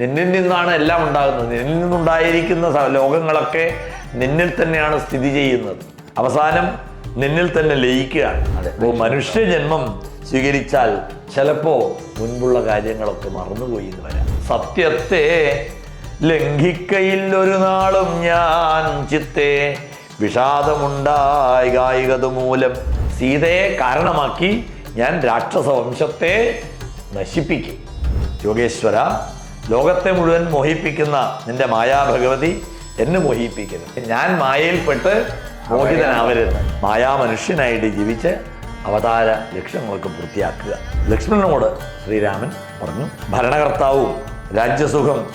നിന്നിൽ നിന്നാണ് എല്ലാം ഉണ്ടാകുന്നത്. നിന്നിൽ നിന്നുണ്ടായിരിക്കുന്ന ലോകങ്ങളൊക്കെ നിന്നിൽ തന്നെയാണ് സ്ഥിതി ചെയ്യുന്നത്. അവസാനം നിന്നിൽ തന്നെ ലയിക്കുകയാണ്. അപ്പോൾ മനുഷ്യജന്മം സ്വീകരിച്ചാൽ ചിലപ്പോൾ മുൻപുള്ള കാര്യങ്ങളൊക്കെ മറന്നുപോയി എന്ന് വരാം സത്യത്തെ ലംഘിക്കയിൽ ഒരു നാളും ഞാൻ ചിത്തെ. വിഷാദമുണ്ടായി ഗായികത മൂലം സീതയെ കാരണമാക്കി ഞാൻ രാക്ഷസ വംശത്തെ നശിപ്പിക്കും. യോഗേശ്വര ലോകത്തെ മുഴുവൻ മോഹിപ്പിക്കുന്ന നിന്റെ മായാഭഗവതി എന്നെ മോഹിപ്പിക്കുന്നു. ഞാൻ മായയിൽപ്പെട്ട് മോഹിതനാവരുത്. മായാ മനുഷ്യനായിട്ട് ജീവിച്ച് അവതാര ലക്ഷ്യങ്ങളൊക്കെ പൂർത്തിയാക്കുക. ലക്ഷ്മണനോട് ശ്രീരാമൻ പറഞ്ഞു ഭരണകർത്താവും രാജ്യസുഖം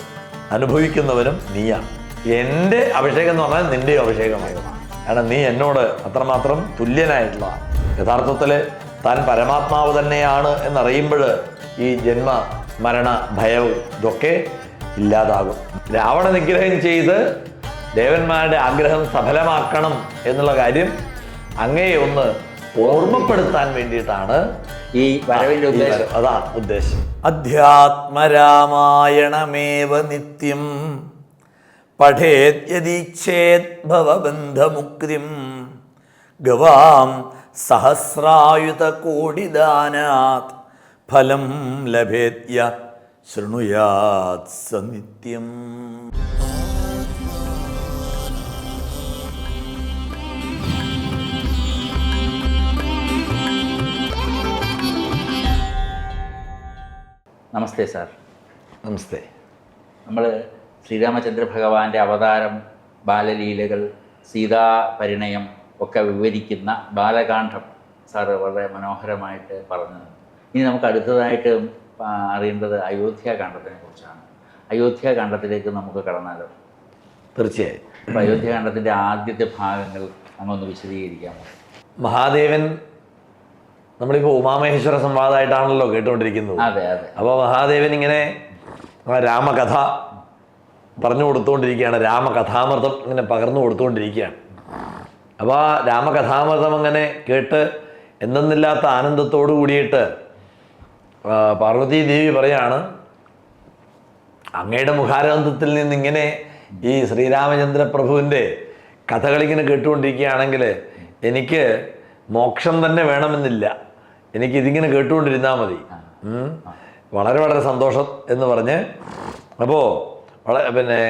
അനുഭവിക്കുന്നവനും നീയാണ്. എന്റെ അഭിഷേകം എന്ന് പറഞ്ഞാൽ നിന്റെ അഭിഷേകമായതാണ് കാരണം നീ എന്നോട് അത്രമാത്രം തുല്യനായിട്ടുള്ള യഥാർത്ഥത്തിൽ താൻ പരമാത്മാവ് തന്നെയാണ് എന്നറിയുമ്പോൾ ഈ ജന്മ മരണ ഭയവും ഇതൊക്കെ ഇല്ലാതാകും. രാവണ നിഗ്രഹം ചെയ്ത് ദേവന്മാരുടെ ആഗ്രഹം സഫലമാക്കണം എന്നുള്ള കാര്യം അങ്ങേ ഒന്ന് ഓർമ്മപ്പെടുത്താൻ വേണ്ടിയിട്ടാണ് ഈ വരവിന്റെ ഉദ്ദേശം. അതാ ഉദ്ദേശം. അധ്യാത്മരാമായണമേവ നിത്യം പഠേദ്യദീക്ഷേത് ഭവബന്ധമുക്തിം ഗവാം സഹസ്രായുധ കോടിദാനാത് ഫലം ലഭേത്യ ശൃണുയാത് സനിത്യം. നമസ്തേ സാർ. നമസ്തേ. നമ്മൾ ശ്രീരാമചന്ദ്ര ഭഗവാന്റെ അവതാരം ബാലലീലകൾ സീതാ പരിണയം ഒക്കെ വിവരിക്കുന്ന ബാലകാന്ഡം സാറ് വളരെ മനോഹരമായിട്ട് പറഞ്ഞു ഇനി നമുക്ക് അടുത്തതായിട്ട് അറിയേണ്ടത് അയോധ്യ അയോധ്യാകാന്ഡത്തിനെ കുറിച്ചാണ്. അയോധ്യാകാന്ഡത്തിലേക്ക് നമുക്ക് കടന്നാലോ? തീർച്ചയായും. അയോധ്യ അയോധ്യാകാന്ഡത്തിന്റെ ആദ്യത്തെ ഭാഗങ്ങൾ നമ്മൊന്ന് വിശദീകരിക്കാമോ മഹാദേവൻ നമ്മളിപ്പോൾ ഉമാമഹേശ്വര സംവാദമായിട്ടാണല്ലോ കേട്ടുകൊണ്ടിരിക്കുന്നത്. അതെ അതെ. അപ്പോൾ മഹാദേവൻ ഇങ്ങനെ രാമകഥ പറഞ്ഞു കൊടുത്തുകൊണ്ടിരിക്കുകയാണ് രാമകഥാമൃതം ഇങ്ങനെ പകർന്നു കൊടുത്തുകൊണ്ടിരിക്കുകയാണ് അപ്പോൾ ആ രാമകഥാമൃതം അങ്ങനെ കേട്ട് എന്തെന്നില്ലാത്ത ആനന്ദത്തോടു കൂടിയിട്ട് പാർവതീ ദേവി പറയാണ് അങ്ങയുടെ മുഖാരാന്തത്തിൽ നിന്നിങ്ങനെ ഈ ശ്രീരാമചന്ദ്ര പ്രഭുവിന്റെ കഥകളിങ്ങനെ കേട്ടുകൊണ്ടിരിക്കുകയാണെങ്കിൽ എനിക്ക് മോക്ഷം തന്നെ വേണമെന്നില്ല. എനിക്ക് ഇതിങ്ങനെ കേട്ടുകൊണ്ടിരുന്നാൽ മതി. വളരെ വളരെ സന്തോഷം എന്ന് പറഞ്ഞ് അപ്പോൾ വളരെ പിന്നെ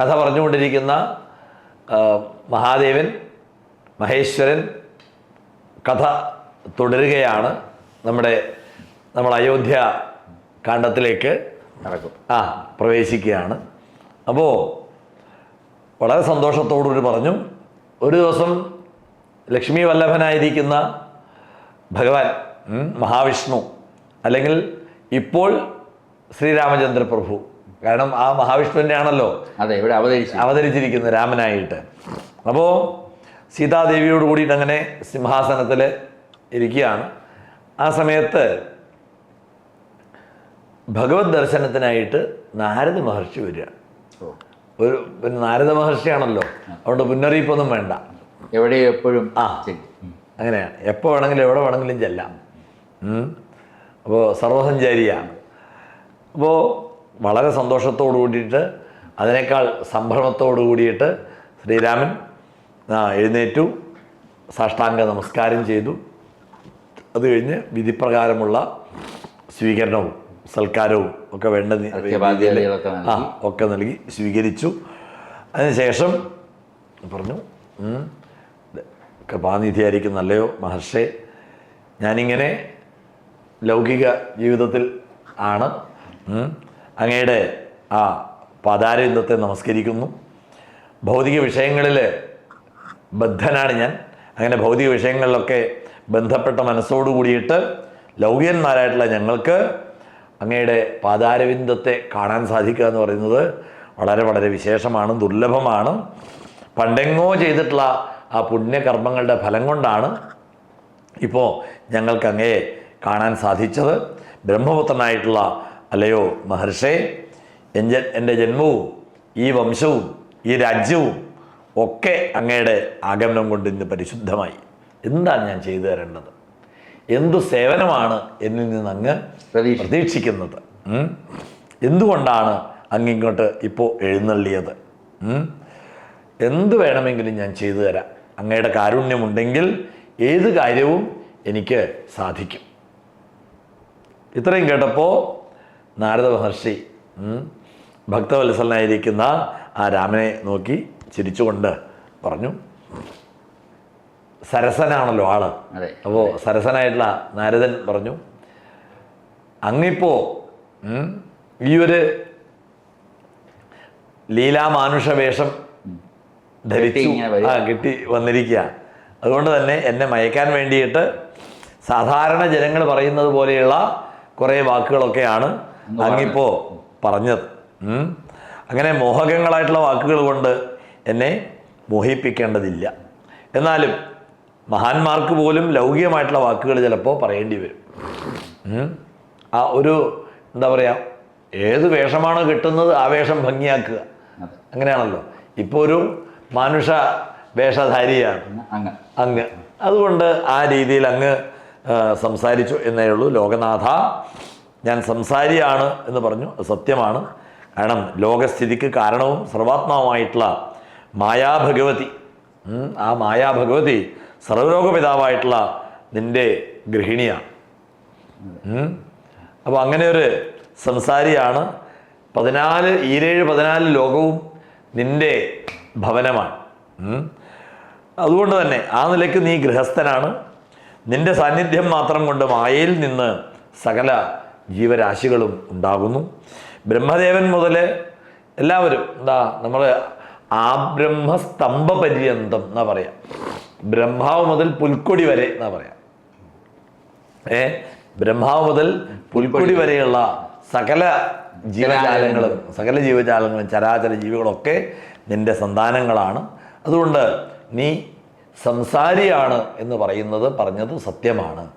കഥ പറഞ്ഞുകൊണ്ടിരിക്കുന്ന മഹാദേവൻ മഹേശ്വരൻ കഥ തുടരുകയാണ് നമ്മുടെ നമ്മൾ അയോധ്യ കാണ്ഡത്തിലേക്ക് നടക്കും. ആ പ്രവേശിക്കുകയാണ്. അപ്പോൾ വളരെ സന്തോഷത്തോടുകൂടി പറഞ്ഞു ഒരു ദിവസം ലക്ഷ്മി വല്ലഭനായിരിക്കുന്ന ഭഗവാൻ മഹാവിഷ്ണു അല്ലെങ്കിൽ ഇപ്പോൾ ശ്രീരാമചന്ദ്ര പ്രഭു കാരണം ആ മഹാവിഷ്ണുവിന്റെ ആണല്ലോ അതെ ഇവിടെ അവതരിച്ച് അവതരിച്ചിരിക്കുന്നത് രാമനായിട്ട്. അപ്പോൾ സീതാദേവിയോട് കൂടിയിട്ട് അങ്ങനെ സിംഹാസനത്തിൽ ഇരിക്കുകയാണ്. ആ സമയത്ത് ഭഗവത് ദർശനത്തിനായിട്ട് നാരദ മഹർഷി വരിക. ഒരു പിന്നെ നാരദ മഹർഷിയാണല്ലോ. അതുകൊണ്ട് മുന്നറിയിപ്പൊന്നും വേണ്ട. എവിടെ എപ്പോഴും ആ. അങ്ങനെയാണ് എപ്പോൾ വേണമെങ്കിലും എവിടെ വേണമെങ്കിലും ചെല്ലാം. അപ്പോൾ സർവസഞ്ചാരിയാണ് അപ്പോൾ വളരെ സന്തോഷത്തോടു കൂടിയിട്ട് അതിനേക്കാൾ സംഭ്രമത്തോടു കൂടിയിട്ട് ശ്രീരാമൻ എഴുന്നേറ്റു. സാഷ്ടാംഗ നമസ്കാരം ചെയ്തു. അത് കഴിഞ്ഞ് വിധിപ്രകാരമുള്ള സ്വീകരണവും. സൽക്കാരവും ഒക്കെ വേണ്ട ആ ഒക്കെ നൽകി സ്വീകരിച്ചു. അതിനുശേഷം പറഞ്ഞു കൃപാനിധി കൃപാനിധിയായിരിക്കും നല്ലയോ മഹർഷേ? ഞാനിങ്ങനെ ലൗകിക ജീവിതത്തിൽ ആണ്. അങ്ങയുടെ ആ പാതാരവിന്ദത്തെ നമസ്കരിക്കുന്നു. ഭൗതിക വിഷയങ്ങളിൽ ബദ്ധനാണ് ഞാൻ. അങ്ങനെ ഭൗതിക വിഷയങ്ങളിലൊക്കെ ബന്ധപ്പെട്ട മനസ്സോടു കൂടിയിട്ട് ലൗകികന്മാരായിട്ടുള്ള ഞങ്ങൾക്ക് അങ്ങയുടെ പാതാരവിന്ദത്തെ കാണാൻ സാധിക്കുക എന്ന് പറയുന്നത് വളരെ വളരെ വിശേഷമാണ് ദുർലഭമാണ്. പണ്ടെങ്ങോ ചെയ്തിട്ടുള്ള ആ പുണ്യകർമ്മങ്ങളുടെ ഫലം കൊണ്ടാണ് ഇപ്പോൾ ഞങ്ങൾക്ക് അങ്ങയെ കാണാൻ സാധിച്ചത്. ബ്രഹ്മപുത്രനായിട്ടുള്ള അല്ലയോ മഹർഷേ എന്റെ എന്റെ ജന്മവും ഈ വംശവും ഈ രാജ്യവും ഒക്കെ അങ്ങയുടെ ആഗമനം കൊണ്ട് ഇന്ന് പരിശുദ്ധമായി. എന്താണ് ഞാൻ ചെയ്തു തരേണ്ടത്? എന്തു സേവനമാണ് എന്നിൽ നിന്ന് അങ്ങ് പ്രതീക്ഷ പ്രതീക്ഷിക്കുന്നത്? എന്തുകൊണ്ടാണ് അങ്ങിങ്ങോട്ട് ഇപ്പോൾ എഴുന്നള്ളിയത്? എന്ത് വേണമെങ്കിലും ഞാൻ ചെയ്തു തരാം. അങ്ങയുടെ കാരുണ്യമുണ്ടെങ്കിൽ ഏത് കാര്യവും എനിക്ക് സാധിക്കും. ഇത്രയും കേട്ടപ്പോൾ നാരദ മഹർഷി ഭക്തവത്സലനായിരിക്കുന്ന ആ രാമനെ നോക്കി ചിരിച്ചുകൊണ്ട് പറഞ്ഞു സരസനാണല്ലോ ആൾ. അപ്പോൾ സരസനായിട്ടുള്ള നാരദൻ പറഞ്ഞു അങ്ങിപ്പോ ഈ ഒരു ലീലാമാനുഷ വേഷം ധരിച്ചു. ആ കിട്ടി വന്നിരിക്കുക. അതുകൊണ്ട് തന്നെ എന്നെ മയക്കാൻ വേണ്ടിയിട്ട് സാധാരണ ജനങ്ങൾ പറയുന്നത് പോലെയുള്ള കുറേ വാക്കുകളൊക്കെയാണ് അങ്ങിപ്പോ പറഞ്ഞത്. അങ്ങനെ മോഹകങ്ങളായിട്ടുള്ള വാക്കുകൾ കൊണ്ട് എന്നെ മോഹിപ്പിക്കേണ്ടതില്ല. എന്നാലും മഹാന്മാർക്ക് പോലും ലൗകികമായിട്ടുള്ള വാക്കുകൾ ചിലപ്പോൾ പറയേണ്ടി വരും. ആ ഒരു എന്താ പറയുക ഏത് വേഷമാണോ കിട്ടുന്നത് ആ വേഷം ഭംഗിയാക്കുക. അങ്ങനെയാണല്ലോ. ഇപ്പോൾ ഒരു മനുഷ്യ വേഷധാരിയാണ്. അങ്ങ് അങ്ങ്. അതുകൊണ്ട് ആ രീതിയിൽ അങ്ങ് സംസാരിച്ചു എന്നേ ഉള്ളൂ. ലോകനാഥ ഞാൻ സംസാരിയാണ് എന്ന് പറഞ്ഞു. അത് സത്യമാണ്. കാരണം ലോകസ്ഥിതിക്ക് കാരണവും സർവാത്മാവുമായിട്ടുള്ള മായാഭഗവതി ആ മായാഭഗവതി സർവലോകപിതാവായിട്ടുള്ള നിന്റെ ഗൃഹിണിയാണ്. അപ്പോൾ അങ്ങനെ ഒരു സംസാരിയാണ്. പതിനാല് ഈരേഴ് പതിനാല് ലോകവും നിന്റെ ഭവനമാണ്. അതുകൊണ്ട് തന്നെ ആ നിലയ്ക്ക് നീ ഗൃഹസ്ഥനാണ്. നിന്റെ സാന്നിധ്യം മാത്രം കൊണ്ട് മായയിൽ നിന്ന് സകല ജീവരാശികളും ഉണ്ടാകുന്നു. ബ്രഹ്മദേവൻ മുതൽ എല്ലാവരും എന്താ നമ്മൾ ആ ബ്രഹ്മസ്തംഭ പര്യന്തം എന്നാ പറയാം. ബ്രഹ്മാവ് മുതൽ പുൽക്കൊടി വരെ എന്നാ പറയാം. ഏ? ബ്രഹ്മാവ് മുതൽ പുൽക്കൊടി വരെയുള്ള സകല ജീവജാലങ്ങളും സകല ജീവജാലങ്ങളും ചരാചര ജീവികളൊക്കെ നിന്റെ സന്താനങ്ങളാണ്. അതുകൊണ്ട് നീ സംസാരിയാണ് എന്ന് പറയുന്നത് പറഞ്ഞത് സത്യമാണ്.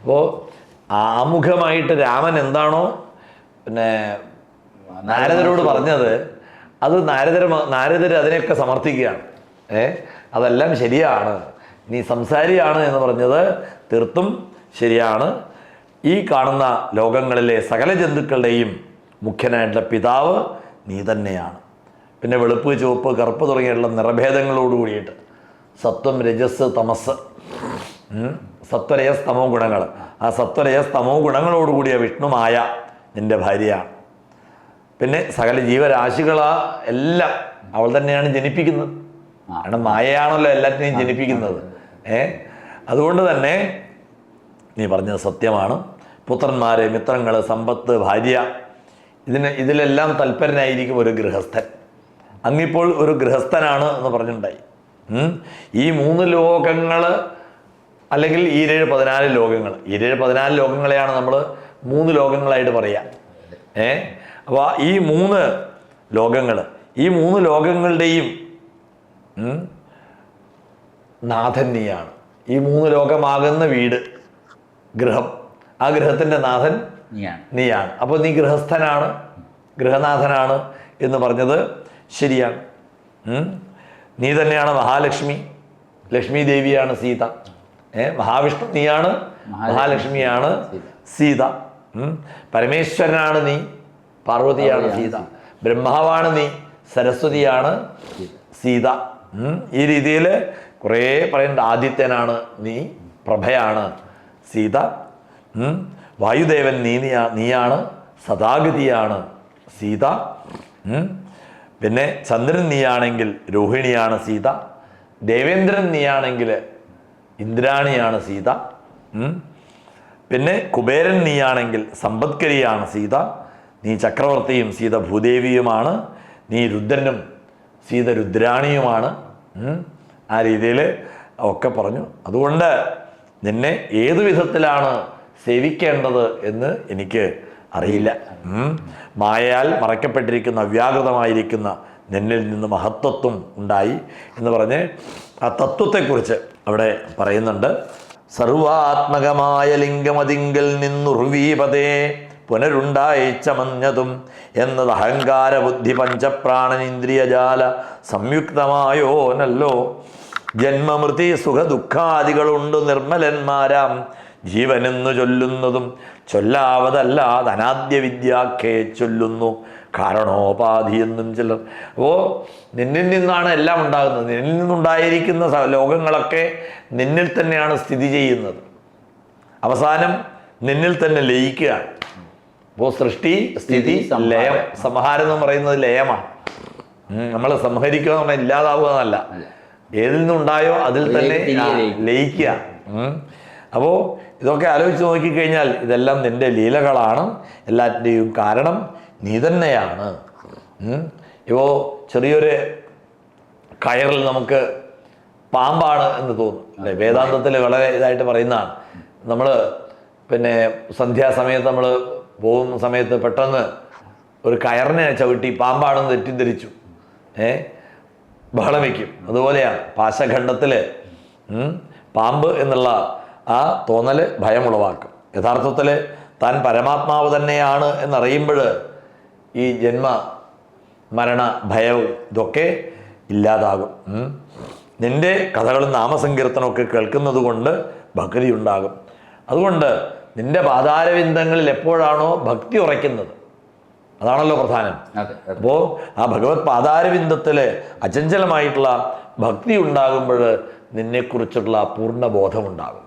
അപ്പോൾ ആമുഖമായിട്ട് രാമൻ എന്താണോ പിന്നെ നാരദരോട് പറഞ്ഞത് അത് നാരദർ നാരദർ അതിനെയൊക്കെ സമർത്ഥിക്കുകയാണ്. ഏ? അതെല്ലാം ശരിയാണ്. നീ സംസാരിയാണ് എന്ന് പറഞ്ഞത് തീർത്തും ശരിയാണ്. ഈ കാണുന്ന ലോകങ്ങളിലെ സകല ജന്തുക്കളുടെയും മുഖ്യനായിട്ടുള്ള പിതാവ് നീ തന്നെയാണ്. പിന്നെ വെളുപ്പ് ചുവപ്പ് കറുപ്പ് തുടങ്ങിയിട്ടുള്ള നിറഭേദങ്ങളോട് കൂടിയിട്ട് സത്വം രജസ് തമസ് സത്വരയ തമോ ഗുണങ്ങൾ. ആ സത്വരയസ് തമോ ഗുണങ്ങളോടുകൂടിയ വിഷ്ണുമായ നിന്റെ ഭാര്യയാണ്. പിന്നെ സകല ജീവരാശികളാ എല്ലാം അവൾ തന്നെയാണ് ജനിപ്പിക്കുന്നത്. കാരണം മായയാണല്ലോ എല്ലാറ്റിനെയും ജനിപ്പിക്കുന്നത്. ഏ? അതുകൊണ്ട് തന്നെ നീ പറഞ്ഞത് സത്യമാണ്. പുത്രന്മാരെ മിത്രങ്ങൾ സമ്പത്ത് ഭാര്യ ഇതിന് ഇതിലെല്ലാം തൽപരനായിരിക്കും ഒരു ഗൃഹസ്ഥൻ. അങ്ങിപ്പോൾ ഒരു ഗൃഹസ്ഥനാണ് എന്ന് പറഞ്ഞിട്ടുണ്ടായി ഈ മൂന്ന് ലോകങ്ങൾ അല്ലെങ്കിൽ ഈ ഈരേഴ് പതിനാല് ലോകങ്ങൾ ഈരേഴ് പതിനാല് ലോകങ്ങളെയാണ് നമ്മൾ മൂന്ന് ലോകങ്ങളായിട്ട് പറയുക ഏ? അപ്പോൾ ഈ മൂന്ന് ലോകങ്ങൾ ഈ മൂന്ന് ലോകങ്ങളുടെയും നാഥൻ നീയാണ്. ഈ മൂന്ന് ലോകമാകുന്ന വീട് ഗൃഹം. ആ ഗൃഹത്തിന്റെ നാഥൻ നീയാണ്. അപ്പോൾ നീ ഗൃഹസ്ഥനാണ് ഗൃഹനാഥനാണ് എന്ന് പറഞ്ഞത് ശരിയാണ്. നീ തന്നെയാണ് മഹാലക്ഷ്മി. ലക്ഷ്മി ദേവിയാണ് സീത. ഏ? മഹാവിഷ്ണു നീയാണ് മഹാലക്ഷ്മിയാണ് സീത. പരമേശ്വരനാണ് നീ പാർവതിയാണ് സീത. ബ്രഹ്മാവാണ് നീ സരസ്വതിയാണ് സീത. ഈ രീതിയിൽ കുറേ പറയുന്നുണ്ട് ആദിത്യനാണ് നീ പ്രഭയാണ് സീത. വായുദേവൻ നീ നീയാ- നീയാണ് സദാഗതിയാണ് സീത. പിന്നെ ചന്ദ്രൻ നീയാണെങ്കിൽ രോഹിണിയാണ് സീത. ദേവേന്ദ്രൻ നീയാണെങ്കിൽ ഇന്ദ്രാണിയാണ് സീത. പിന്നെ കുബേരൻ നീയാണെങ്കിൽ സമ്പത്കരിയാണ് സീത. നീ ചക്രവർത്തിയും സീത ഭൂദേവിയുമാണ്. നീ രുദ്രനും സീത രുദ്രാണിയുമാണ്. ആ രീതിയിൽ ഒക്കെ പറഞ്ഞു അതുകൊണ്ട് നിന്നെ ഏതു വിധത്തിലാണ് സേവിക്കേണ്ടത് എന്ന് എനിക്ക് അറിയില്ല. മായയാൽ മറയ്ക്കപ്പെട്ടിരിക്കുന്ന അവ്യാകൃതമായിരിക്കുന്ന നിന്നിൽ നിന്ന് മഹത്വത്വം ഉണ്ടായി എന്ന് പറഞ്ഞ് ആ തത്വത്തെക്കുറിച്ച് അവിടെ പറയുന്നുണ്ട് സർവാത്മകമായ ലിംഗമതിങ്കിൽ നിന്നുറുവീപതേ പുനരുണ്ടായി മഞ്ഞതും എന്നത് അഹങ്കാര ബുദ്ധി പഞ്ചപ്രാണനിന്ദ്രിയജാല സംയുക്തമായോ നല്ലോ ജന്മമൃതി സുഖ ദുഃഖാദികളുണ്ട് നിർമ്മലന്മാരാം. ജീവനെന്നു ചൊല്ലുന്നതും ചൊല്ലാവതല്ലാതെ ധനാദ്യ വിദ്യാഖ്യേ ചൊല്ലുന്നു. കാരണോപാധി എന്നും ചിലർ. അപ്പോൾ നിന്നിൽ നിന്നാണ് എല്ലാം ഉണ്ടാകുന്നത്. നിന്നിൽ നിന്നുണ്ടായിരിക്കുന്ന ലോകങ്ങളൊക്കെ നിന്നിൽ തന്നെയാണ് സ്ഥിതി ചെയ്യുന്നത്. അവസാനം നിന്നിൽ തന്നെ ലയിക്കുകയാണ്. അപ്പോൾ സൃഷ്ടി സ്ഥിതി. ലയം. സംഹാരം എന്ന് പറയുന്നത് ലയമാണ്. നമ്മൾ സംഹരിക്കുക എന്ന് പറഞ്ഞാൽ ഇല്ലാതാവുക എന്നല്ല. ഏതിൽ നിന്നുണ്ടായോ അതിൽ തന്നെ ലയിക്കുക. അപ്പോൾ ഇതൊക്കെ ആലോചിച്ച് നോക്കിക്കഴിഞ്ഞാൽ ഇതെല്ലാം നിന്റെ ലീലകളാണ്. എല്ലാറ്റിന്റെയും കാരണം നീ തന്നെയാണ്. ഇപ്പോൾ ചെറിയൊരു കയറിൽ നമുക്ക് പാമ്പാണ് എന്ന് തോന്നും. അല്ലേ? വേദാന്തത്തിൽ വളരെ ഇതായിട്ട് പറയുന്നതാണ്. നമ്മൾ പിന്നെ സന്ധ്യാസമയത്ത് നമ്മൾ പോകുന്ന സമയത്ത് പെട്ടെന്ന് ഒരു കയറിനെ ചവിട്ടി പാമ്പാണെന്ന് തെറ്റിദ്ധരിച്ചു. ഏ? ബഹളം വയ്ക്കും അതുപോലെയാണ് പാശഖണ്ഡത്തിൽ പാമ്പ് എന്നുള്ള ആ തോന്നൽ ഭയമുളവാക്കും. യഥാർത്ഥത്തിൽ താൻ പരമാത്മാവ് തന്നെയാണ് എന്നറിയുമ്പോൾ ഈ ജന്മ മരണ ഭയവും ഇതൊക്കെ ഇല്ലാതാകും. നിന്റെ കഥകളും നാമസങ്കീർത്തനമൊക്കെ കേൾക്കുന്നത് കൊണ്ട് ഭക്തി ഉണ്ടാകും അതുകൊണ്ട് നിന്റെ പാതാരവിന്ദങ്ങളിൽ എപ്പോഴാണോ ഭക്തി ഉറയ്ക്കുന്നത്? അതാണല്ലോ പ്രധാനം. അപ്പോൾ ആ ഭഗവത് പാതാരവിന്ദത്തിൽ അചഞ്ചലമായിട്ടുള്ള ഭക്തി ഉണ്ടാകുമ്പോൾ നിന്നെക്കുറിച്ചുള്ള പൂർണ ബോധമുണ്ടാകും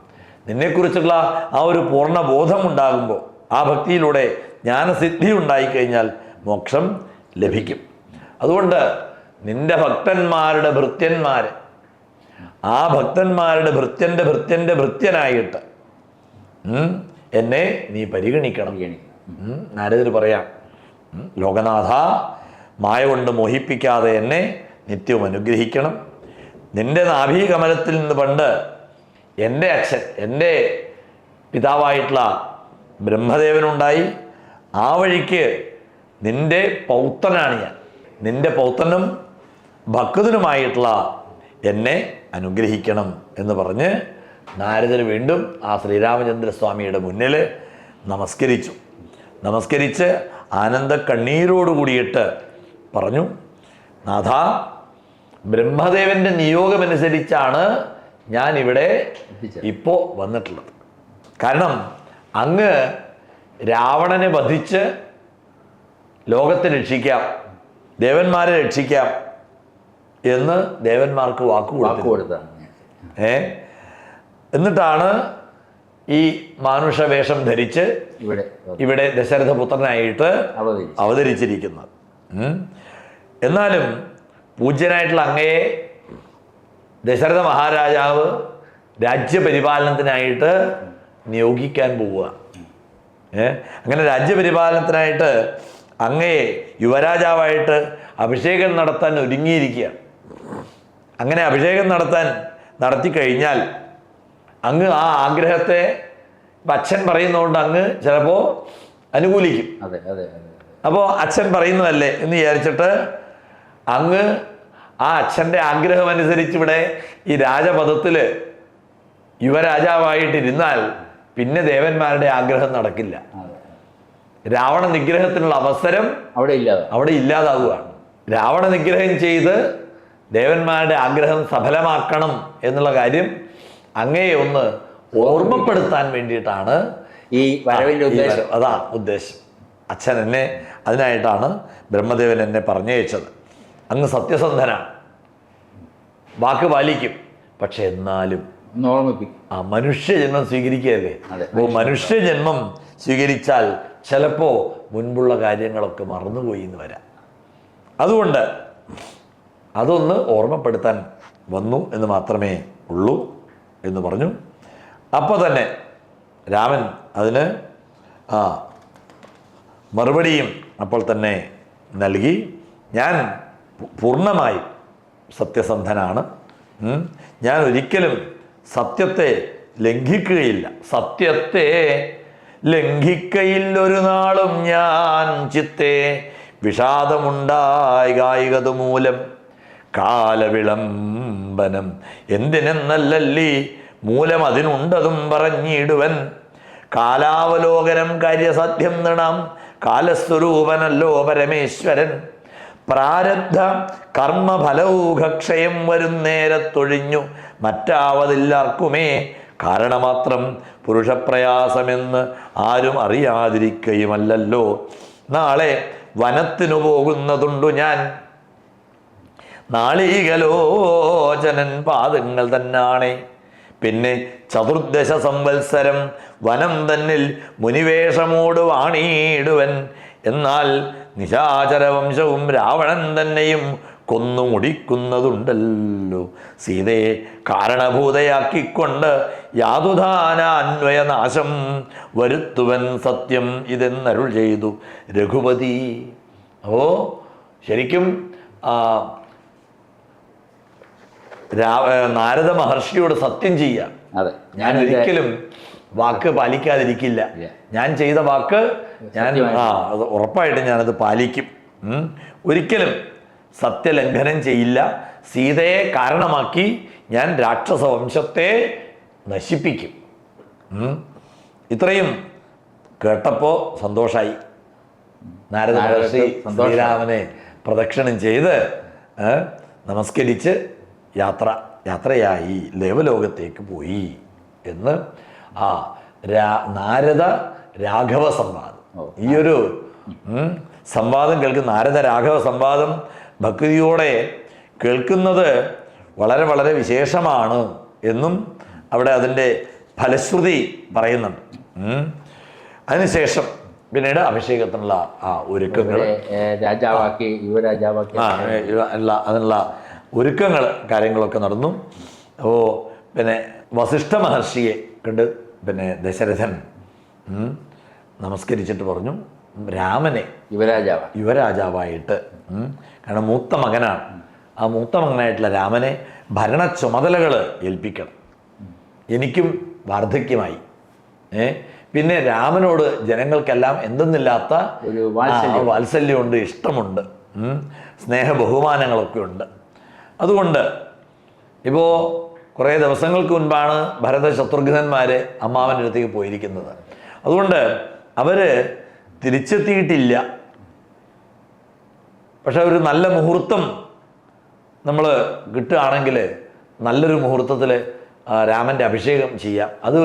നിന്നെക്കുറിച്ചുള്ള ആ ഒരു പൂർണ ബോധം ഉണ്ടാകുമ്പോൾ ആ ഭക്തിയിലൂടെ ജ്ഞാനസിദ്ധി ഉണ്ടായിക്കഴിഞ്ഞാൽ മോക്ഷം ലഭിക്കും. അതുകൊണ്ട് നിന്റെ ഭക്തന്മാരുടെ ഭൃത്യന്മാർ ആ ഭക്തന്മാരുടെ ഭൃത്യന്റെ ഭൃത്യന്റെ ഭൃത്യനായിട്ട് എന്നെ നീ പരിഗണിക്കണം. നാരദർ പറയാം ലോകനാഥ മായ കൊണ്ട് മോഹിപ്പിക്കാതെ എന്നെ നിത്യവും അനുഗ്രഹിക്കണം. നിന്റെ നാഭീകമലത്തിൽ നിന്ന് പണ്ട് എന്റെ അച്ഛൻ എന്റെ പിതാവായിട്ടുള്ള ബ്രഹ്മദേവനുണ്ടായി. ആ വഴിക്ക് നിന്റെ പൗത്രനാണ് ഞാൻ. നിന്റെ പൗത്രനും ഭക്തനുമായിട്ടുള്ള എന്നെ അനുഗ്രഹിക്കണം എന്ന് പറഞ്ഞ് നാരദർ വീണ്ടും ആ ശ്രീരാമചന്ദ്രസ്വാമിയുടെ മുന്നിൽ നമസ്കരിച്ചു നമസ്കരിച്ച് ആനന്ദ കണ്ണീരോട് കൂടിയിട്ട് പറഞ്ഞു നാഥ ബ്രഹ്മദേവന്റെ നിയോഗമനുസരിച്ചാണ് ഞാൻ ഇവിടെ. ഇപ്പോൾ വന്നിട്ടുള്ളത് കാരണം അങ്ങ് രാവണനെ വധിച്ച് ലോകത്തെ രക്ഷിക്കാം ദേവന്മാരെ രക്ഷിക്കാം എന്ന് ദേവന്മാർക്ക് വാക്ക് കൊടുത്തു. ഏ എന്നിട്ടാണ് ഈ മാനുഷവേഷം ധരിച്ച് ഇവിടെ ഇവിടെ ദശരഥ പുത്രനായിട്ട് അവതരിച്ചിരിക്കുന്നത്. എന്നാലും പൂജ്യനായിട്ടുള്ള അങ്ങയെ ദശരഥ മഹാരാജാവ് രാജ്യപരിപാലനത്തിനായിട്ട് നിയോഗിക്കാൻ പോവുക. അങ്ങനെ രാജ്യപരിപാലനത്തിനായിട്ട് അങ്ങയെ യുവരാജാവായിട്ട് അഭിഷേകം നടത്താൻ ഒരുങ്ങിയിരിക്കുക അങ്ങനെ അഭിഷേകം നടത്താൻ നടത്തി കഴിഞ്ഞാൽ അങ്ങ് ആ ആഗ്രഹത്തെ അച്ഛൻ പറയുന്നതുകൊണ്ട് അങ്ങ് ചിലപ്പോൾ അനുകൂലിക്കും അതെ അതെ. അപ്പോൾ അച്ഛൻ പറയുന്നതല്ലേ എന്ന് വിചാരിച്ചിട്ട് അങ്ങ് ആ അച്ഛന്റെ ആഗ്രഹം അനുസരിച്ച് ഇവിടെ ഈ രാജപഥത്തിൽ യുവരാജാവായിട്ടിരുന്നാൽ പിന്നെ ദേവന്മാരുടെ ആഗ്രഹം നടക്കില്ല. രാവണ നിഗ്രഹത്തിനുള്ള അവസരം അവിടെ ഇല്ലാതെ അവിടെ ഇല്ലാതാവുകയാണ് രാവണ നിഗ്രഹം ചെയ്ത് ദേവന്മാരുടെ ആഗ്രഹം സഫലമാക്കണം എന്നുള്ള കാര്യം അങ്ങയെ ഒന്ന് ഓർമ്മപ്പെടുത്താൻ വേണ്ടിയിട്ടാണ് ഈ വരവിന്റെ ഉദ്ദേശം. അതാ ഉദ്ദേശം. അച്ഛൻ എന്നെ അതിനായിട്ടാണ് ബ്രഹ്മദേവൻ എന്നെ പറഞ്ഞയച്ചത്. അങ്ങ് സത്യസന്ധനാണ് വാക്ക് പാലിക്കും. പക്ഷെ എന്നാലും ആ മനുഷ്യജന്മം സ്വീകരിക്കുകയല്ലേ. അപ്പോൾ മനുഷ്യജന്മം. സ്വീകരിച്ചാൽ ചിലപ്പോൾ മുൻപുള്ള കാര്യങ്ങളൊക്കെ മറന്നുപോയി എന്ന് വരാം. അതുകൊണ്ട് അതൊന്ന് ഓർമ്മപ്പെടുത്താൻ വന്നു എന്ന് മാത്രമേ ഉള്ളൂ. എന്ന് പറഞ്ഞു. അപ്പോൾ തന്നെ രാമൻ അതിന് ആ മറുപടിയും അപ്പോൾ തന്നെ നൽകി. ഞാൻ പൂർണമായി സത്യസന്ധനാണ്. ഞാൻ ഒരിക്കലും സത്യത്തെ ലംഘിക്കുകയില്ല. സത്യത്തെ ലംഘിക്കയില്ലൊരു നാളും ഞാൻ ചിത്തെ. വിഷാദമുണ്ടായി ഗായികത് മൂലം കാലവിളംബനം എന്തിനെന്നല്ലല്ലി? മൂലം അതിനുണ്ടതും പറഞ്ഞിടുവൻ. കാലാവലോകനം കാര്യസത്യം നൃണം. കാലസ്വരൂപനല്ലോ പരമേശ്വരൻ. പ്രാരബ്ധ കർമ്മഫലൗഘക്ഷയം വരും നേരത്തൊഴിഞ്ഞു മറ്റാവതില്ലാർക്കുമേ? കാരണമാത്രം പുരുഷപ്രയാസമെന്ന് ആരും അറിയാതിരിക്കുകയുമല്ലല്ലോ നാളെ വനത്തിനു പോകുന്നതുണ്ടു ഞാൻ. നാളികലോചനൻ പാദങ്ങൾ തന്നാണ്. പിന്നെ ചതുർദശ സംവത്സരം വനം തന്നിൽ മുനിവേഷമോട് വാണിയിടുവൻ എന്നാൽ നിശാചര വംശവും രാവണൻ തന്നെയും കൊന്നു മുടിക്കുന്നതുണ്ടല്ലോ. സീതയെ കാരണഭൂതയാക്കിക്കൊണ്ട് യാതുധാന അന്വയനാശം വരുത്തുവൻ സത്യം ഇതെന്നരുൾ ചെയ്തു. രഘുപതി. ഓ ശരിക്കും നാരദ മഹർഷിയോട് സത്യം ചെയ്യാം. അതെ. ഞാൻ ഒരിക്കലും വാക്ക് പാലിക്കാതിരിക്കില്ല. ഞാൻ ചെയ്ത വാക്ക് ഞാൻ ആ അത് ഉറപ്പായിട്ടും ഞാനത് പാലിക്കും. ഒരിക്കലും സത്യലംഘനം ചെയ്യില്ല. സീതയെ കാരണമാക്കി ഞാൻ രാക്ഷസ വംശത്തെ നശിപ്പിക്കും. ഇത്രയും കേട്ടപ്പോൾ സന്തോഷായി. നാരദ മഹർഷി. ശ്രീരാമനെ പ്രദക്ഷിണം ചെയ്ത് നമസ്കരിച്ച് യാത്ര യാത്രയായി ദേവലോകത്തേക്ക് പോയി എന്ന് ആ രാ നാരദ രാഘവ സംവാദം. ഈയൊരു ഈ ഒരു സംവാദം കേൾക്കുന്ന നാരദ രാഘവ സംവാദം ഭക്തിയോടെ കേൾക്കുന്നത് വളരെ വളരെ വിശേഷമാണ് എന്നും അവിടെ അതിന്റെ ഫലശ്രുതി പറയുന്നുണ്ട്. അതിനുശേഷം പിന്നീട് അഭിഷേകത്തിനുള്ള ആ ഒരുക്കങ്ങൾ. രാജാവാക്കി യുവരാജാവാക്കി അതിനുള്ള ഒരുക്കങ്ങൾ കാര്യങ്ങളൊക്കെ നടന്നു. അപ്പോൾ പിന്നെ വസിഷ്ഠ മഹർഷിയെ കണ്ട് പിന്നെ ദശരഥൻ നമസ്കരിച്ചിട്ട് പറഞ്ഞു രാമനെ യുവരാജാവ്. യുവരാജാവായിട്ട് കാരണം മൂത്ത മകനാണ്. ആ മൂത്ത മകനായിട്ടുള്ള രാമനെ ഭരണ ചുമതലകൾ ഏൽപ്പിക്കണം. എനിക്കും വാർദ്ധക്യമായി. ഏ പിന്നെ രാമനോട് ജനങ്ങൾക്കെല്ലാം എന്തെന്നില്ലാത്ത ഒരു വാത്സല്യമുണ്ട് ഇഷ്ടമുണ്ട് സ്നേഹ ബഹുമാനങ്ങളൊക്കെ ഉണ്ട്. അതുകൊണ്ട് ഇപ്പോൾ കുറേ ദിവസങ്ങൾക്ക് മുൻപാണ് ഭരത ശത്രുഘ്നന്മാർ അമ്മാവന്റെ അടുത്തേക്ക് പോയിരിക്കുന്നത്. അതുകൊണ്ട് അവർ തിരിച്ചെത്തിയിട്ടില്ല. പക്ഷെ ഒരു നല്ല മുഹൂർത്തം നമ്മൾ കിട്ടുകയാണെങ്കിൽ നല്ലൊരു മുഹൂർത്തത്തിൽ രാമന്റെ അഭിഷേകം ചെയ്യാം. അത്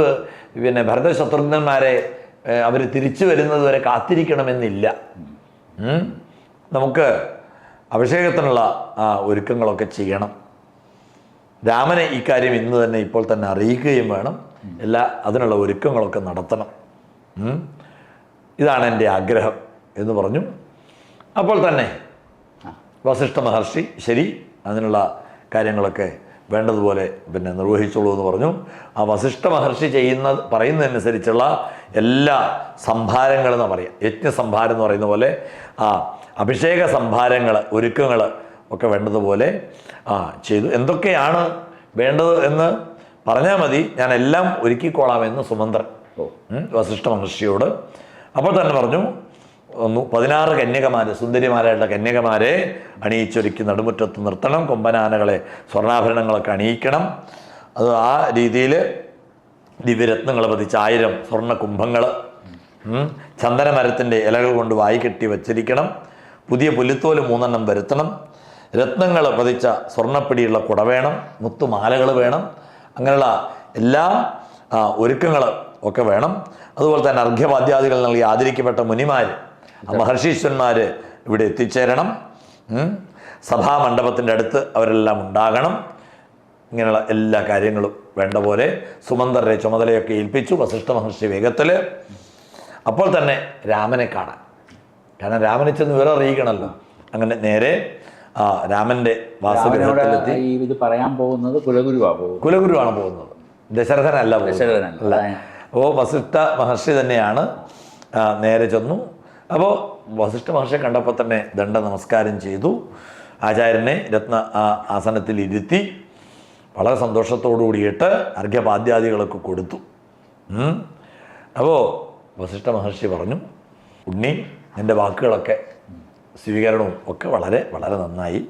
പിന്നെ ഭരത ശത്രുഘ്നന്മാരെ അവർ തിരിച്ചു വരുന്നത് വരെ കാത്തിരിക്കണമെന്നില്ല. നമുക്ക് അഭിഷേകത്തിനുള്ള ഒരുക്കങ്ങളൊക്കെ ചെയ്യണം. രാമനെ ഇക്കാര്യം ഇന്ന് തന്നെ ഇപ്പോൾ തന്നെ അറിയിക്കുകയും വേണം. എല്ലാ അതിനുള്ള ഒരുക്കങ്ങളൊക്കെ നടത്തണം. ഇതാണ് എന്റെ ആഗ്രഹം എന്ന് പറഞ്ഞു. അപ്പോൾ തന്നെ വസിഷ്ഠ മഹർഷി ശരി അതിനുള്ള കാര്യങ്ങളൊക്കെ വേണ്ടതുപോലെ പിന്നെ നിർവഹിച്ചോളൂ എന്ന് പറഞ്ഞു. ആ വസിഷ്ഠ മഹർഷി ചെയ്യുന്ന പറയുന്നതനുസരിച്ചുള്ള എല്ലാ സംഭാരങ്ങളെന്ന് പറയാം. യജ്ഞ സംഭാരം എന്ന് പറയുന്ന പോലെ ആ അഭിഷേക സംഭാരങ്ങൾ ഒരുക്കങ്ങൾ ഒക്കെ വേണ്ടതുപോലെ ആ ചെയ്തു. എന്തൊക്കെയാണ് വേണ്ടത് എന്ന് പറഞ്ഞാൽ മതി. ഞാൻ എല്ലാം ഒരുക്കിക്കോളാമെന്ന് സുമന്ത്രൻ വസിഷ്ഠ മഹർഷിയോട്. അപ്പോൾ തന്നെ പറഞ്ഞു ഒന്ന് പതിനാറ് കന്യകമാരെ സുന്ദരിമാരായിട്ടുള്ള കന്യകമാരെ അണിയിച്ചൊരുക്കി നടുമുറ്റത്ത് നിർത്തണം. കൊമ്പനാനകളെ സ്വർണാഭരണങ്ങളൊക്കെ അണിയിക്കണം. അത് ആ രീതിയിൽ ദിവ്യരത്നങ്ങൾ പതിച്ച ആയിരം സ്വർണ കുംഭങ്ങൾ ചന്ദനമരത്തിന്റെ ഇലകൾ കൊണ്ട് വായി കെട്ടി വച്ചിരിക്കണം. പുതിയ പുല്ലിത്തോൽ മൂന്നെണ്ണം വരുത്തണം. രത്നങ്ങൾ പതിച്ച സ്വർണപ്പിടിയുള്ള കുട വേണം. മുത്തുമാലകൾ വേണം. അങ്ങനെയുള്ള എല്ലാ ഒരുക്കങ്ങൾ ഒക്കെ വേണം. അതുപോലെ തന്നെ അർഘ്യവാദ്യാദികൾ നൽകി ആദരിക്കപ്പെട്ട മുനിമാർ മഹർഷീശ്വരന്മാർ ഇവിടെ എത്തിച്ചേരണം. സഭാമണ്ഡപത്തിന്റെ അടുത്ത് അവരെല്ലാം ഉണ്ടാകണം. ഇങ്ങനെയുള്ള എല്ലാ കാര്യങ്ങളും വേണ്ട പോലെ സുമന്തരുടെ ചുമതലയൊക്കെ ഏൽപ്പിച്ചു വസിഷ്ഠ മഹർഷി വേഗത്തിൽ അപ്പോൾ തന്നെ രാമനെ കാണാൻ കാരണം രാമനെ ചെന്ന് വിവരം അറിയിക്കണമല്ലോ അങ്ങനെ നേരെ ആ രാമന്റെ വാസഗൃഹത്തിലെത്തി. ഇത് പറയാൻ പോകുന്നത് കുലഗുരുവാണ് പോകുന്നത്. കുലഗുരുവാണ് പോകുന്നത്. ദശരഥനല്ല ദശരഥനല്ല. അപ്പോൾ വസിഷ്ഠ മഹർഷി തന്നെയാണ് നേരെ ചെന്നു. അപ്പോൾ വസിഷ്ഠ മഹർഷിയെ കണ്ടപ്പോൾ തന്നെ ദണ്ഡ നമസ്കാരം ചെയ്തു. ആചാര്യനെ രത്ന ആ ആസനത്തിൽ ഇരുത്തി വളരെ സന്തോഷത്തോടു കൂടിയിട്ട് അർഘ്യപാദ്യാദികളൊക്കെ കൊടുത്തു. അപ്പോൾ വസിഷ്ഠ മഹർഷി പറഞ്ഞു ഉണ്ണി നിന്റെ വാക്കുകളൊക്കെ സ്വീകരണവും ഒക്കെ വളരെ വളരെ നന്നായി.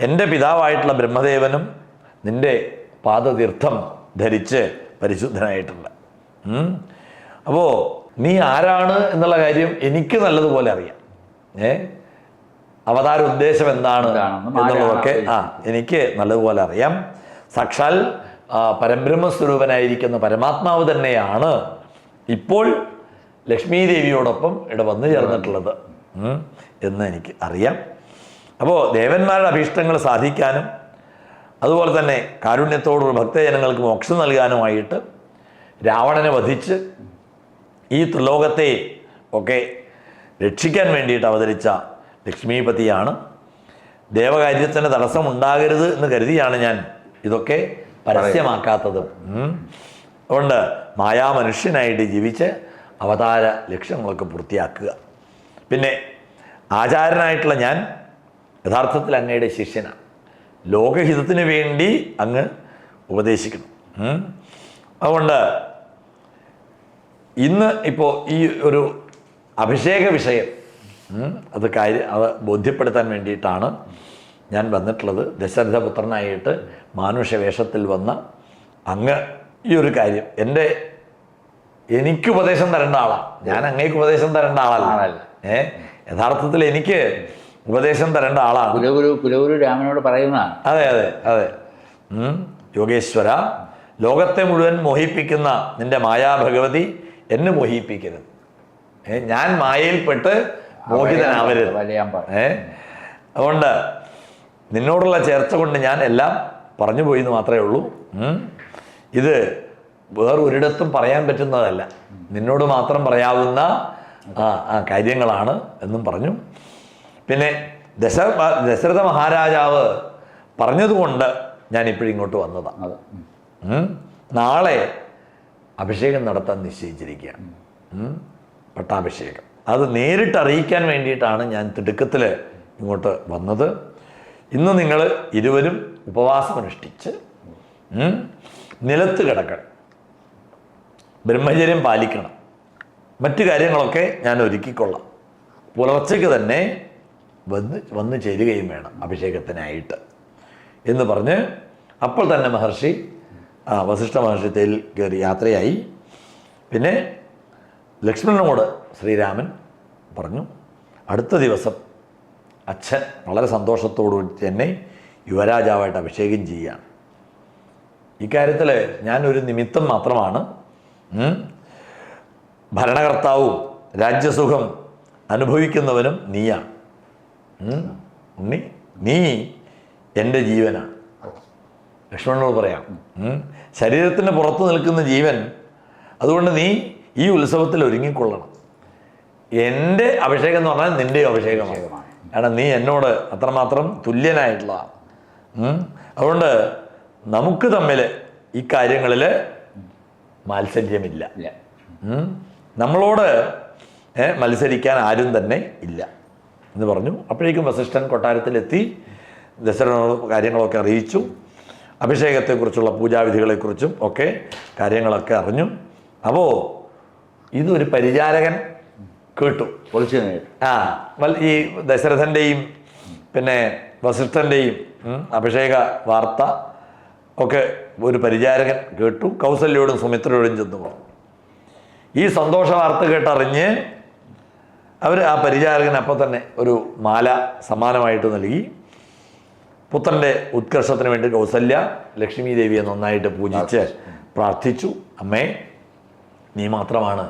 എന്റെ പിതാവായിട്ടുള്ള ബ്രഹ്മദേവനും നിന്റെ പാദതീർത്ഥം ധരിച്ച് പരിശുദ്ധനായിട്ടുണ്ട്. അപ്പോൾ നീ ആരാണ് എന്നുള്ള കാര്യം എനിക്ക് നല്ലതുപോലെ അറിയാം. ഏ? അവതാര ഉദ്ദേശം എന്താണ് എന്നുള്ളതൊക്കെ ആ എനിക്ക് നല്ലതുപോലെ അറിയാം. സാക്ഷാൽ പരബ്രഹ്മസ്വരൂപനായിരിക്കുന്ന പരമാത്മാവ് തന്നെയാണ് ഇപ്പോൾ ലക്ഷ്മി ദേവിയോടൊപ്പം ഇവിടെ വന്നു ചേർന്നിട്ടുള്ളത്. എന്ന് എനിക്ക് അറിയാം. അപ്പോൾ ദേവന്മാരുടെ അഭീഷ്ടങ്ങൾ സാധിക്കാനും അതുപോലെ തന്നെ കാരുണ്യത്തോടുള്ള ഭക്തജനങ്ങൾക്ക് മോക്ഷം നൽകാനുമായിട്ട് രാവണനെ വധിച്ച് ഈ ത്രിലോകത്തെ ഒക്കെ രക്ഷിക്കാൻ വേണ്ടിയിട്ട് അവതരിച്ച ലക്ഷ്മീപതിയാണ്. ദേവകാര്യത്തിന് തടസ്സം ഉണ്ടാകരുത് എന്ന് കരുതിയാണ് ഞാൻ ഇതൊക്കെ പരസ്യമാക്കാത്തത്. അതുകൊണ്ട് മായാമനുഷ്യനായിട്ട് ജീവിച്ച് അവതാര ലക്ഷ്യങ്ങളൊക്കെ പൂർത്തിയാക്കുക. പിന്നെ ആചാരനായിട്ടുള്ള ഞാൻ യഥാർത്ഥത്തിൽ അങ്ങയുടെ ശിഷ്യനാണ് ലോകഹിതത്തിന് വേണ്ടി അങ്ങ് ഉപദേശിക്കണം. അതുകൊണ്ട് ഇന്ന് ഇപ്പോൾ ഈ ഒരു അഭിഷേക വിഷയം അത് കാര്യം അത് ബോധ്യപ്പെടുത്താൻ വേണ്ടിയിട്ടാണ് ഞാൻ വന്നിട്ടുള്ളത്. ദശരഥപുത്രനായിട്ട് മാനുഷ വേഷത്തിൽ വന്ന അങ്ങ് ഈ ഒരു കാര്യം. എന്റെ എനിക്ക് ഉപദേശം തരേണ്ട ആളാണ് ഞാൻ അങ്ങേക്ക് ഉപദേശം തരേണ്ട ആളാണ് ആളല്ല. ഏ? യഥാർത്ഥത്തിൽ എനിക്ക് ഉപദേശം തരേണ്ട ആളാണ് കുലഗുരു കുലഗുരു രാമനോട് പറയുന്നതാണ്. അതെ അതെ അതെ. യോഗേശ്വര ലോകത്തെ മുഴുവൻ മോഹിപ്പിക്കുന്ന നിന്റെ മായാ ഭഗവതി എന്നെ മോഹിപ്പിക്കരുത്. ഏ, ഞാൻ മായയിൽപ്പെട്ട് മോഹിതനാവരുത്. ഏ? അതുകൊണ്ട് നിന്നോടുള്ള ചേർച്ച കൊണ്ട് ഞാൻ എല്ലാം പറഞ്ഞു പോയി എന്ന് മാത്രമേ ഉള്ളൂ. ഉം. ഇത് വേറൊരിടത്തും പറയാൻ പറ്റുന്നതല്ല. നിന്നോട് മാത്രം പറയാവുന്ന ആ കാര്യങ്ങളാണ് എന്നും പറഞ്ഞു. പിന്നെ ദശ ദശരഥ മഹാരാജാവ് പറഞ്ഞതുകൊണ്ട് ഞാൻ ഇപ്പോഴും ഇങ്ങോട്ട് വന്നതാണ്. നാളെ അഭിഷേകം നടത്താൻ നിശ്ചയിച്ചിരിക്കുകയാണ്. പട്ടാഭിഷേകം. അത് നേരിട്ട് അറിയിക്കാൻ വേണ്ടിയിട്ടാണ് ഞാൻ തിടുക്കത്തിൽ ഇങ്ങോട്ട് വന്നത്. ഇന്ന് നിങ്ങൾ ഇരുവരും ഉപവാസം അനുഷ്ഠിച്ച് നിലത്ത് കിടക്കണം. ബ്രഹ്മചര്യം പാലിക്കണം. മറ്റു കാര്യങ്ങളൊക്കെ ഞാൻ ഒരുക്കിക്കൊള്ളാം. പുലർച്ചയ്ക്ക് തന്നെ വന്ന് വന്നു ചേരുകയും വേണം അഭിഷേകത്തിനായിട്ട്. എന്ന് പറഞ്ഞ് അപ്പോൾ തന്നെ മഹർഷി വസിഷ്ഠ മഹർഷി തേൽ കയറി യാത്രയായി. പിന്നെ ലക്ഷ്മണനോട് ശ്രീരാമൻ പറഞ്ഞു അടുത്ത ദിവസം അച്ഛൻ വളരെ സന്തോഷത്തോടുകൂടി തന്നെ യുവരാജാവായിട്ട് അഭിഷേകം ചെയ്യുകയാണ്. ഇക്കാര്യത്തിൽ ഞാനൊരു നിമിത്തം മാത്രമാണ്. ഭരണകർത്താവും രാജ്യസുഖം അനുഭവിക്കുന്നവനും നീയാണ് ഉണ്ണി നീ എന്റെ ജീവനാണ് ലക്ഷ്മണനോട് പറയാം. ശരീരത്തിന് പുറത്ത് നിൽക്കുന്ന ജീവൻ അതുകൊണ്ട് നീ ഈ ഉത്സവത്തിൽ ഒരുങ്ങിക്കൊള്ളണം. എന്റെ അഭിഷേകം എന്ന് പറഞ്ഞാൽ നിന്റെ അഭിഷേകമാണ് അഭിഷേകമാണ്. കാരണം നീ എന്നോട് അത്രമാത്രം തുല്യനായിട്ടുള്ളതാണ് അതുകൊണ്ട് നമുക്ക് തമ്മിൽ ഈ കാര്യങ്ങളിൽ മാത്സര്യമില്ല. നമ്മളോട് മത്സരിക്കാൻ ആരും തന്നെ ഇല്ല എന്ന് പറഞ്ഞു. അപ്പോഴേക്കും വസിഷ്ഠൻ കൊട്ടാരത്തിലെത്തി ദശരഥനോട് കാര്യങ്ങളൊക്കെ അറിയിച്ചു. അഭിഷേകത്തെക്കുറിച്ചുള്ള പൂജാവിധികളെക്കുറിച്ചും ഒക്കെ കാര്യങ്ങളൊക്കെ അറിഞ്ഞു. അപ്പോൾ ഇതൊരു പരിചാരകൻ കേട്ടു. ആ ഈ ദശരഥന്റെയും പിന്നെ വസിഷ്ഠന്റെയും അഭിഷേക വാർത്ത ഒക്കെ ഒരു പരിചാരകൻ കേട്ടു കൗസല്യോടും സുമിത്രയോടും ചെന്നു പറഞ്ഞു ഈ സന്തോഷ വാർത്ത കേട്ടറിഞ്ഞ് അവർ ആ പരിചാരകൻ അപ്പം തന്നെ ഒരു മാല സമ്മാനമായിട്ട് നൽകി. പുത്രന്റെ ഉത്കർഷത്തിന് വേണ്ടി കൗസല്യ ലക്ഷ്മി ദേവിയെ നന്നായിട്ട് പൂജിച്ച് പ്രാർത്ഥിച്ചു. അമ്മേ നീ മാത്രമാണ്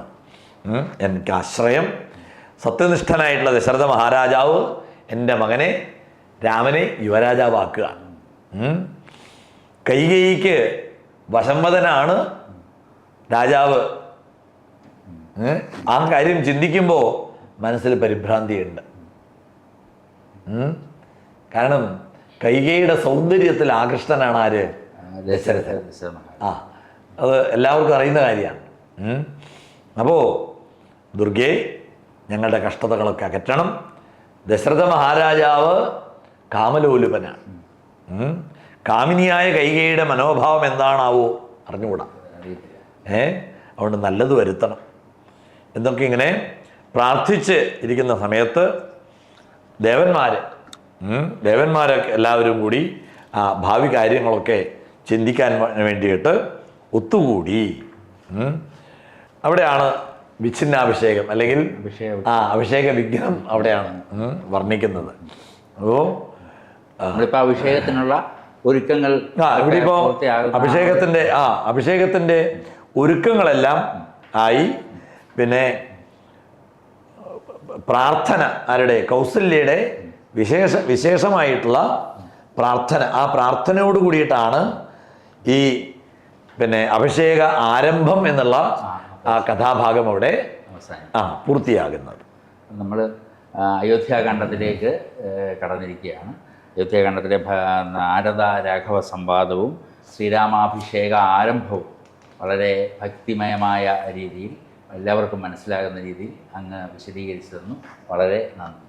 എനിക്ക് ആശ്രയം. സത്യനിഷ്ഠനായിട്ടുള്ള ദശരഥ മഹാരാജാവ് എന്റെ മകനെ രാമനെ യുവരാജാവാക്കുക. ഉം. കൈകേയിക്ക് വശംവദനാണ് രാജാവ്? ആ കാര്യം ചിന്തിക്കുമ്പോൾ മനസ്സിൽ പരിഭ്രാന്തിയുണ്ട്. കാരണം കൈകയുടെ സൗന്ദര്യത്തിൽ ആകൃഷ്ടനാണ് ആര് ദശരഥൻ ദശരഥ ആ അത് എല്ലാവർക്കും അറിയുന്ന കാര്യമാണ് അപ്പോൾ ദുർഗേ ഞങ്ങളുടെ കഷ്ടതകളൊക്കെ അകറ്റണം ദശരഥ മഹാരാജാവ് കാമലോലുപനാണ്. കാമിനിയായ കൈകയുടെ മനോഭാവം എന്താണാവോ അറിഞ്ഞുകൂടാ. ഏ? അതുകൊണ്ട് നല്ലത് വരുത്തണം. എന്നൊക്കെ ഇങ്ങനെ പ്രാർത്ഥിച്ച് ഇരിക്കുന്ന സമയത്ത് ദേവന്മാർ ദേവന്മാരൊക്കെ എല്ലാവരും കൂടി ആ ഭാവി കാര്യങ്ങളൊക്കെ ചിന്തിക്കാൻ വേണ്ടിയിട്ട് ഒത്തുകൂടി. അവിടെയാണ് വിച്ഛിന്നാഭിഷേകം അല്ലെങ്കിൽ ആ അഭിഷേക വിഗ്രഹം അവിടെയാണ് വർണിക്കുന്നത്. അപ്പോൾ നമ്മളിപ്പോൾ അഭിഷേകത്തിനുള്ള ഒരുക്കങ്ങൾ അഭിഷേകത്തിന്റെ ഇവിടെ ഇപ്പോൾ അഭിഷേകത്തിന്റെ ആ അഭിഷേകത്തിന്റെ ഒരുക്കങ്ങളെല്ലാം ആയി. പിന്നെ പ്രാർത്ഥന ആരുടെ? കൗസല്യയുടെ വിശേഷ വിശേഷമായിട്ടുള്ള പ്രാർത്ഥന. ആ പ്രാർത്ഥനയോട് കൂടിയിട്ടാണ് ഈ പിന്നെ അഭിഷേക ആരംഭം എന്നുള്ള ആ കഥാഭാഗം അവിടെ ആ പൂർത്തിയാകുന്നത്. നമ്മൾ അയോധ്യാഖണ്ഡത്തിലേക്ക് കടന്നിരിക്കുകയാണ്. യുദ്ധകാണ്ഡത്തിലെ നാരദ രാഘവ സംവാദവും ശ്രീരാമാഭിഷേക ആരംഭവും വളരെ ഭക്തിമയമായ രീതിയിൽ എല്ലാവർക്കും മനസ്സിലാകുന്ന രീതിയിൽ അങ്ങ് വിശദീകരിച്ചു തന്നു വളരെ നന്ദി.